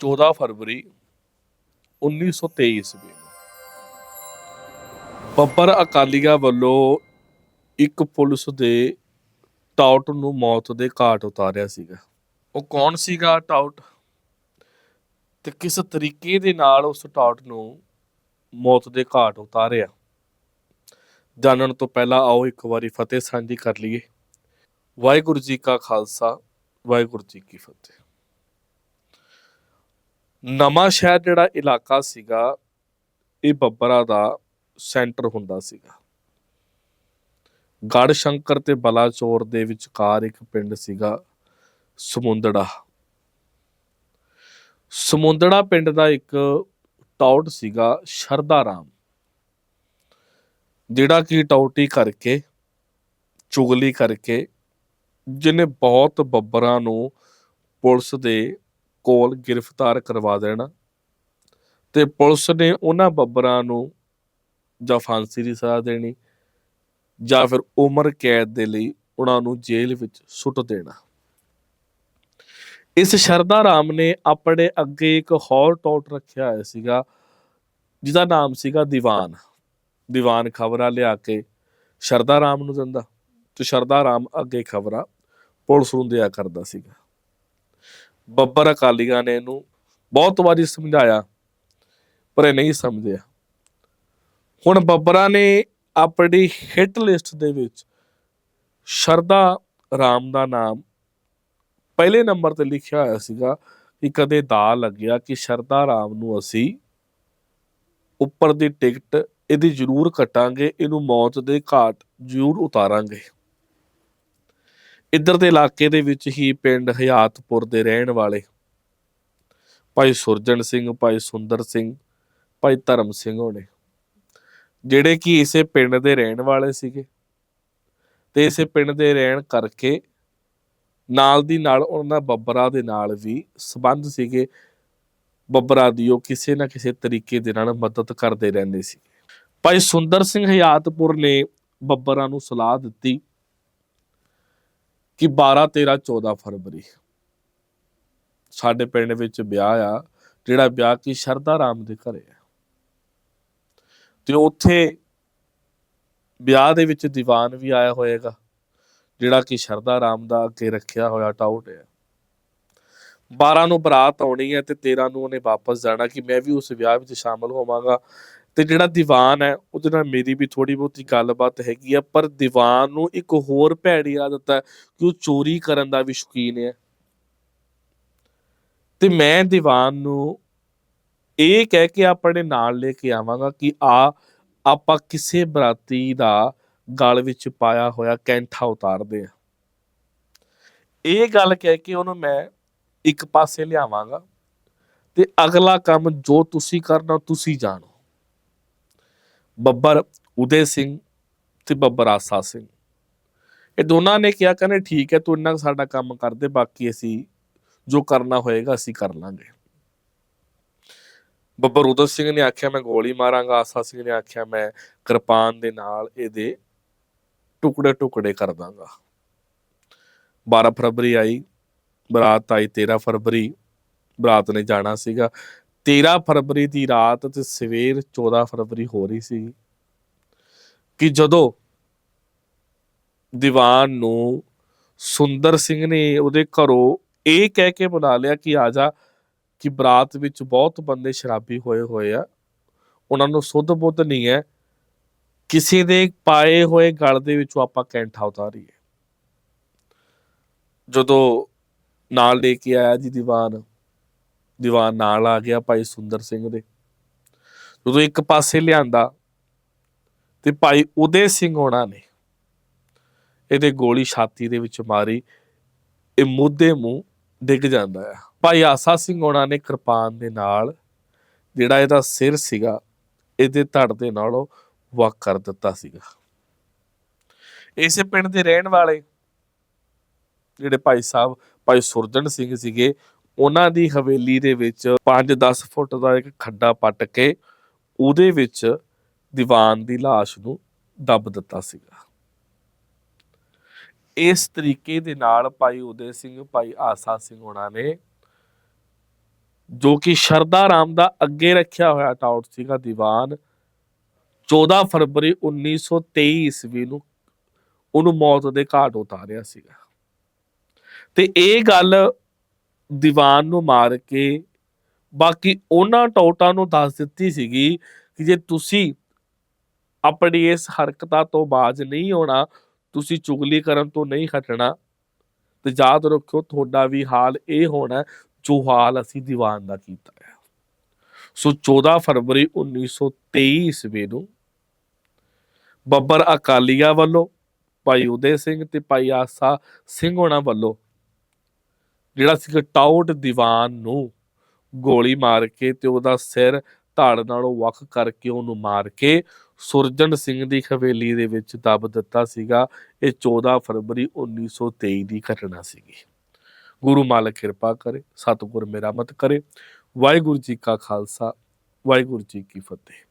14 ਫਰਵਰੀ 1923 ਈਸਵੀ ਨੂੰ ਬੱਬਰ ਅਕਾਲੀਆ ਵੱਲੋਂ ਇੱਕ ਪੁਲਿਸ ਦੇ ਟਾਊਟ ਨੂੰ ਮੌਤ ਦੇ ਘਾਟ ਉਤਾਰਿਆ ਸੀਗਾ। ਉਹ ਕੌਣ ਸੀਗਾ ਟਾਊਟ? ਤੇ ਕਿਸ ਤਰੀਕੇ ਦੇ ਨਾਲ ਉਸ ਟਾਊਟ ਨੂੰ ਮੌਤ ਦੇ ਘਾਟ ਉਤਾਰਿਆ? ਜਾਣਨ ਤੋਂ ਪਹਿਲਾਂ ਆਓ ਇੱਕ ਵਾਰੀ ਫਤਿਹ ਸਾਂਝੀ ਕਰ ਲਈਏ। ਵਾਹਿਗੁਰੂ ਜੀ ਕਾ ਖਾਲਸਾ, ਵਾਹਿਗੁਰੂ ਜੀ ਕੀ ਫਤਿਹ। ਨਵਾਂ ਸ਼ਹਿਰ ਜਿਹੜਾ ਇਲਾਕਾ ਸੀਗਾ, ਇਹ ਬੱਬਰਾ ਦਾ ਸੈਂਟਰ ਹੁੰਦਾ ਸੀਗਾ। ਗੜ ਸ਼ੰਕਰ ਤੇ ਬਲਾਚੌਰ ਦੇ ਵਿਚਕਾਰ ਇੱਕ ਪਿੰਡ ਸੀਗਾ, ਸਮੁੰਦੜਾ। ਸਮੁੰਦੜਾ ਪਿੰਡ ਦਾ ਇੱਕ ਟਾਊਟ ਸੀਗਾ ਸ਼ਰਦਾ ਰਾਮ। ਜਿਹੜਾ ਕਿ ਟੌਟੀ ਕਰਕੇ, ਚੁਗਲੀ ਕਰਕੇ, ਜਿਹਨੇ ਬਹੁਤ ਬੱਬਰਾਂ ਨੂੰ ਪੁਲਿਸ ਦੇ ਕੋਲ ਗ੍ਰਿਫਤਾਰ ਕਰਵਾ ਦੇਣਾ। ਤੇ ਪੁਲਿਸ ਨੇ ਉਹਨਾਂ ਬੱਬਰਾਂ ਨੂੰ ਜਾਂ ਫਾਂਸੀ ਦੀ ਸਜ਼ਾ ਦੇਣੀ ਜਾਂ ਫਿਰ ਉਮਰ ਕੈਦ ਦੇ ਲਈ ਉਹਨਾਂ ਨੂੰ ਜੇਲ੍ਹ ਵਿੱਚ ਸੁੱਟ ਦੇਣਾ। ਇਸ ਸ਼ਰਦਾ ਰਾਮ ਨੇ ਆਪਣੇ ਅੱਗੇ ਇੱਕ ਹੋਰ ਟੌਟ ਰੱਖਿਆ ਹੋਇਆ ਸੀਗਾ, ਜਿਹਦਾ ਨਾਮ ਸੀਗਾ ਦੀਵਾਨ। ਦੀਵਾਨ ਖਬਰਾਂ ਲਿਆ ਕੇ ਸ਼ਰਦਾ ਰਾਮ ਨੂੰ ਦਿੰਦਾ ਤੇ ਸ਼ਰਦਾ ਰਾਮ ਅੱਗੇ ਖਬਰਾਂ ਪੁਲਿਸ ਨੂੰ ਦਿਆ ਕਰਦਾ ਸੀਗਾ। ਬੱਬਰ ਅਕਾਲੀਆਂ ਨੇ ਇਹਨੂੰ ਬਹੁਤ ਵਾਰੀ ਸਮਝਾਇਆ, ਪਰ ਇਹ ਨਹੀਂ ਸਮਝਿਆ। ਹੁਣ ਬੱਬਰਾਂ ਨੇ ਆਪਣੀ ਹਿੱਟ ਲਿਸਟ ਦੇ ਵਿੱਚ ਸ਼ਰਦਾ ਰਾਮ ਦਾ ਨਾਮ ਪਹਿਲੇ ਨੰਬਰ ਤੇ ਲਿਖਿਆ ਹੋਇਆ ਸੀਗਾ ਕਿ ਕਦੇ ਦਾ ਲੱਗਿਆ ਕਿ ਸ਼ਰਦਾ ਰਾਮ ਨੂੰ ਅਸੀਂ ਉੱਪਰ ਦੀ ਟਿਕਟ ਇਹਦੀ ਜ਼ਰੂਰ ਕਟਾਂਗੇ, ਇਹਨੂੰ ਮੌਤ ਦੇ ਘਾਟ ਜ਼ਰੂਰ ਉਤਾਰਾਂਗੇ। ਇੱਧਰ ਦੇ ਇਲਾਕੇ ਦੇ ਵਿੱਚ ਹੀ ਪਿੰਡ ਹਯਾਤਪੁਰ ਦੇ ਰਹਿਣ ਵਾਲੇ ਭਾਈ ਸੁਰਜਣ ਸਿੰਘ, ਭਾਈ ਸੁੰਦਰ ਸਿੰਘ, ਭਾਈ ਧਰਮ ਸਿੰਘ ਹੋਣੇ, ਜਿਹੜੇ ਕਿ ਇਸੇ ਪਿੰਡ ਦੇ ਰਹਿਣ ਵਾਲੇ ਸੀਗੇ ਤੇ ਇਸੇ ਪਿੰਡ ਦੇ ਰਹਿਣ ਕਰਕੇ ਨਾਲ ਦੀ ਨਾਲ ਉਹਨਾਂ ਬੱਬਰਾ ਦੇ ਨਾਲ ਵੀ ਸਬੰਧ ਸੀਗੇ। ਬੱਬਰਾ ਦੀ ਉਹ ਕਿਸੇ ਨਾ ਕਿਸੇ ਤਰੀਕੇ ਦੇ ਨਾਲ ਮਦਦ ਕਰਦੇ ਰਹਿੰਦੇ ਸੀ। ਭਾਈ ਸੁੰਦਰ ਸਿੰਘ ਹਯਾਤਪੁਰ ਨੇ ਬੱਬਰਾਂ ਨੂੰ ਸਲਾਹ ਦਿੱਤੀ ਕਿ 12 13 14 ਫਰਵਰੀ ਸਾਡੇ ਪਿੰਡ ਵਿੱਚ ਵਿਆਹ ਆ, ਜਿਹੜਾ ਵਿਆਹ ਕੀ ਸ਼ਰਦਾ ਰਾਮ ਦੇ ਘਰੇ ਆ। ਤੇ ਉੱਥੇ ਵਿਆਹ ਦੇ ਵਿੱਚ ਦੀਵਾਨ ਵੀ ਆਇਆ ਹੋਏਗਾ, ਜਿਹੜਾ ਕਿ ਸ਼ਰਦਾ ਰਾਮ ਦਾ ਅੱਗੇ ਰੱਖਿਆ ਹੋਇਆ ਟਾਊਟ ਹੈ 12 ਨੂੰ ਬਰਾਤ ਆਉਣੀ ਹੈ ਤੇ 13 ਨੂੰ ਉਹਨੇ ਵਾਪਸ ਜਾਣਾ, ਕਿ ਮੈਂ ਵੀ ਉਸ ਵਿਆਹ ਵਿੱਚ ਸ਼ਾਮਲ ਹੋਵਾਂਗਾ। ਤੇ ਜਿਹੜਾ ਦੀਵਾਨ ਹੈ, ਉਹਦੇ ਨਾਲ ਮੇਰੀ ਵੀ ਥੋੜੀ ਬਹੁਤੀ ਗੱਲਬਾਤ ਹੈਗੀ ਆ, ਪਰ ਦੀਵਾਨ ਨੂੰ ਇੱਕ ਹੋਰ ਭੈੜੀ ਆਦਤ ਹੈ ਕਿ ਉਹ ਚੋਰੀ ਕਰਨ ਦਾ ਵੀ ਸ਼ੌਕੀਨ ਹੈ ਤੇ ਮੈਂ ਦੀਵਾਨ ਨੂੰ ਇਹ ਕਹਿ ਕੇ ਆਪਣੇ ਨਾਲ ਲੈ ਕੇ ਆਵਾਂਗਾ ਕਿ ਆ, ਆਪਾਂ ਕਿਸੇ ਬਰਾਤੀ ਦਾ ਗਲ ਵਿੱਚ ਪਾਇਆ ਹੋਇਆ ਕੈਂਠਾ ਉਤਾਰਦੇ ਆ। ਇਹ ਗੱਲ ਕਹਿ ਕੇ ਉਹਨੂੰ ਮੈਂ ਇੱਕ ਪਾਸੇ ਲਿਆਵਾਂਗਾ, ਤੇ ਅਗਲਾ ਕੰਮ ਜੋ ਤੁਸੀਂ ਕਰਨਾ, ਤੁਸੀਂ ਜਾਣੋ। ਬੱਬਰ ਉਦੇ ਸਿੰਘ ਤੇ ਬੱਬਰ ਆਸਾ ਸਿੰਘ। ਇਹ ਦੋਨਾਂ ਨੇ ਕਿਹਾ, ਕਹਿੰਦੇ ਠੀਕ ਹੈ, ਤੂੰ ਇੰਨਾ ਕੁ ਸਾਡਾ ਕੰਮ ਕਰਦੇ ਬਾਕੀ ਅਸੀਂ ਜੋ ਕਰਨਾ ਹੋਏਗਾ ਅਸੀਂ ਕਰ ਲਾਂਗੇ। ਬੱਬਰ ਉਦੈ ਸਿੰਘ ਨੇ ਆਖਿਆ, ਮੈਂ ਗੋਲੀ ਮਾਰਾਂਗਾ। ਆਸਾ ਸਿੰਘ ਨੇ ਆਖਿਆ, ਮੈਂ ਕਿਰਪਾਨ ਦੇ ਨਾਲ ਇਹਦੇ ਟੁਕੜੇ ਟੁਕੜੇ ਕਰ ਦਾਂਗਾ। 12 ਫਰਵਰੀ ਆਈ, ਬਰਾਤ ਆਈ 13 ਫਰਵਰੀ ਬਰਾਤ ਨੇ ਜਾਣਾ ਸੀਗਾ। 13 ਫਰਵਰੀ ਦੀ ਰਾਤ ਤੇ ਸਵੇਰ 14 ਫਰਵਰੀ ਹੋ ਰਹੀ ਸੀ ਕਿ ਜਦੋਂ ਦੀਵਾਨ ਨੂੰ ਸੁੰਦਰ ਸਿੰਘ ਨੇ ਉਹਦੇ ਘਰੋਂ ਇਹ ਕਹਿ ਕੇ ਬੁਲਾ ਲਿਆ ਕਿ ਆ ਜਾ, ਕਿ ਬਰਾਤ ਵਿੱਚ ਬਹੁਤ ਬੰਦੇ ਸ਼ਰਾਬੀ ਹੋਏ ਹੋਏ ਆ, ਉਹਨਾਂ ਨੂੰ ਸੁੱਧ ਬੁੱਧ ਨਹੀਂ ਹੈ, ਕਿਸੇ ਦੇ ਪਾਏ ਹੋਏ ਗਲ ਦੇ ਵਿੱਚੋਂ ਆਪਾਂ ਕੈਂਠਾ ਉਤਾਰੀਏ। ਜਦੋਂ ਨਾਲ ਲੈ ਕੇ ਆਇਆ ਜੀ ਦੀਵਾਨ ਦੀਵਾਨ ਨਾਲ ਆ ਗਿਆ ਭਾਈ ਸੁੰਦਰ ਸਿੰਘ ਦੇ। ਜਦੋਂ ਇੱਕ ਪਾਸੇ ਲਿਆਂਦਾ ਤੇ ਭਾਈ ਉਦੇ ਸਿੰਘ ਹੋਣਾ ਨੇ, ਇਹਦੇ ਗੋਲੀ ਛਾਤੀ ਦੇ ਵਿੱਚ ਮਾਰੀ, ਇਹ ਮੁੱਦੇ ਮੂੰਹ ਡਿੱਗ ਜਾਂਦਾ ਆ। ਭਾਈ ਆਸਾ ਸਿੰਘ ਹੋਣਾ ਨੇ ਕਿਰਪਾਨ ਦੇ ਨਾਲ ਜਿਹੜਾ ਇਹਦਾ ਸਿਰ ਸੀਗਾ, ਇਹਦੇ ਧੜ ਦੇ ਨਾਲੋਂ ਵੱਖ ਕਰ ਦਿੱਤਾ ਸੀਗਾ। ਇਸੇ ਪਿੰਡ ਦੇ ਰਹਿਣ ਵਾਲੇ ਜਿਹੜੇ ਭਾਈ ਸਾਹਿਬ, ਭਾਈ ਸੁਰਜਣ ਸਿੰਘ ਸੀਗੇ ਉਹਨਾਂ ਦੀ ਹਵੇਲੀ ਦੇ ਵਿੱਚ 5-10 ਫੁੱਟ ਦਾ ਇੱਕ ਖੱਡਾ ਪੱਟ ਕੇ ਉਹਦੇ ਵਿੱਚ ਦੀਵਾਨ ਦੀ ਲਾਸ਼ ਨੂੰ ਦੱਬ ਦਿੱਤਾ ਸੀਗਾ। ਇਸ ਤਰੀਕੇ ਦੇ ਨਾਲ ਭਾਈ ਉਦੇ ਸਿੰਘ, ਭਾਈ ਆਸਾ ਸਿੰਘ ਉਹਨਾਂ ਨੇ ਜੋ ਕਿ ਸ਼ਰਦਾ ਰਾਮ ਦਾ ਅੱਗੇ ਰੱਖਿਆ ਹੋਇਆ ਟਾਊਟ ਸੀਗਾ ਦੀਵਾਨ 14 ਫਰਵਰੀ 1923 ਈਸਵੀ ਨੂੰ ਉਹਨੂੰ ਮੌਤ ਦੇ ਘਾਟ ਉਤਾਰਿਆ ਸੀਗਾ। ਤੇ ਇਹ ਗੱਲ ਦੀਵਾਨ ਨੂੰ ਮਾਰ ਕੇ, ਬਾਕੀ ਉਹਨਾਂ ਟੌਟਾਂ ਨੂੰ ਦੱਸ ਦਿੱਤੀ ਸੀਗੀ ਕਿ ਜੇ ਤੁਸੀਂ ਆਪਣੀ ਇਸ ਹਰਕਤਾਂ ਤੋਂ ਬਾਜ਼ ਨਹੀਂ ਹੋਣਾ, ਤੁਸੀਂ ਚੁਗਲੀ ਕਰਨ ਤੋਂ ਨਹੀਂ ਹਟਣਾ, ਤੇ ਯਾਦ ਰੱਖਿਓ ਤੁਹਾਡਾ ਵੀ ਹਾਲ ਇਹ ਹੋਣਾ ਜੋ ਹਾਲ ਅਸੀਂ ਦੀਵਾਨ ਦਾ ਕੀਤਾ ਹੈ। ਸੋ 14 ਫਰਵਰੀ 1923 ਈਸਵੀ ਨੂੰ ਬੱਬਰ ਅਕਾਲੀਆ ਵੱਲੋਂ ਭਾਈ ਉਦੇ ਸਿੰਘ ਤੇ ਭਾਈ ਆਸਾ ਸਿੰਘ ਹੋਣਾ ਵੱਲੋਂ ਜਿਹੜਾ ਸੀ ਟਾਊਟ ਦੀਵਾਨ ਨੂੰ ਗੋਲੀ ਮਾਰ ਕੇ ਤੇ ਉਹਦਾ ਸਿਰ ਧੜ ਨਾਲੋਂ ਵੱਖ ਕਰਕੇ ਉਹਨੂੰ ਮਾਰ ਕੇ ਸੁਰਜਨ ਸਿੰਘ ਦੀ ਹਵੇਲੀ ਦੇ ਵਿੱਚ ਦੱਬ ਦਿੱਤਾ ਸੀਗਾ। ਇਹ 14 ਫਰਵਰੀ 1923 ਦੀ ਘਟਨਾ ਸੀਗੀ। ਗੁਰੂ ਮਾਲਕ ਕਿਰਪਾ ਕਰੇ, ਸਤਿਗੁਰ ਮੇਰਾ ਮਤ ਕਰੇ। ਵਾਹਿਗੁਰੂ ਜੀ ਕਾ ਖਾਲਸਾ, ਵਾਹਿਗੁਰੂ ਜੀ ਕੀ ਫਤਿਹ।